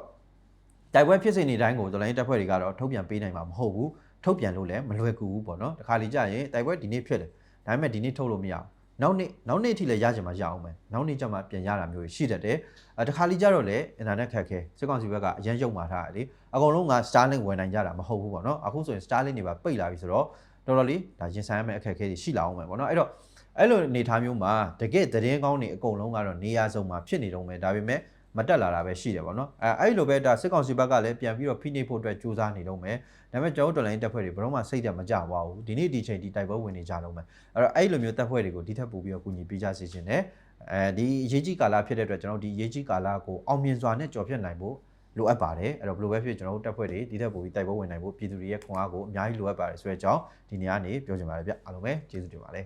တိုက်ပွဲဖြစ်စဉ်တွေတိုင်းကိုတော်လိုင်းတက်ဖွဲ့တွေကတော့ထုတ်ပြန်ပေးနိုင်မှာမဟုတ်ဘူးထုတ်ပြန်လို့လည်းမလွယ်ကူဘူးပေါ့နော်တခါလေကြာရင်တိုက်ပွဲဒီနေ့ဖြစ်တယ်ဒါပေမဲ့ဒီနေ့ထုတ်လို့မရအောင်နောက်နေ့နောက်နေ့အထိလည်းရချင်မှရအောင်မယ်နောက်နေ့ကျမှပြန်ရတာမျိုးရှိတတ်တယ်အဲတခါလေကြာတော့လေအင်တာနက်ခက်ခဲစစ်ကောင်စီဘက်ကအရင်ရုံမာထားတယ်လေအကုန်လုံးက Starlink ဝယ်နိုင်ကြတာမဟုတ်ဘူးပေါ့နော်အခုဆိုရင် Starlink တွေပါပိတ်လာပြီဆိုတော့တော်တော်လေးဒါရင်ဆိုင်ရမယ့်အခက်အခဲတွေရှိလာအောင်မယ်ပေါ့နော်အဲ့တော့အဲ့လိုအနေထားမျိုးမှာတကယ်သတင်းကောင်းတွေအကုန်လုံးကတော့နေရာစုံမှာဖြစ်နေတော့မယ်ဒါပေမဲ့ မတက်လာတာပဲရှိတယ်ပေါ့နော်အဲအဲ့လိုပဲဒါစစ်ကောင်စီဘက်ကလည်းပြန်ပြီးတော့ဖိနှိပ်ဖို့အတွက်စူးစမ်းနေတော့မယ်ဒါပေမဲ့ကျွန်တော်တို့တော်လိုင်းတက်ဖွဲ့တွေဘယ်တော့မှစိတ်တက်မကြပါဘူးဒီနေ့ဒီချိန်ဒီတိုက်ပွဲဝင်နေကြတော့မယ်အဲ့တော့အဲ့လိုမျိုးတက်ဖွဲ့တွေကိုဒီထက်ပိုပြီးတော့ကူညီပေးကြစေချင်တယ်အဲဒီအရေးကြီးကာလဖြစ်တဲ့အတွက်ကျွန်တော်တို့ဒီအရေးကြီးကာလကိုအောင်မြင်စွာနဲ့ကြော်ဖြတ်နိုင်ဖို့လိုအပ်ပါတယ်အဲ့တော့ဘယ်လိုပဲဖြစ်ကျွန်တော်တို့တက်ဖွဲ့တွေဒီထက်ပိုပြီးတိုက်ပွဲဝင်နိုင်ဖို့ပြည်သူတွေရဲ့ခွန်အားကိုအများကြီးလိုအပ်ပါတယ်ဆိုတဲ့အကြောင်းဒီနေ့ကနေပြောချင်ပါတယ်ဗျအားလုံးပဲကျေးဇူးတင်ပါတယ်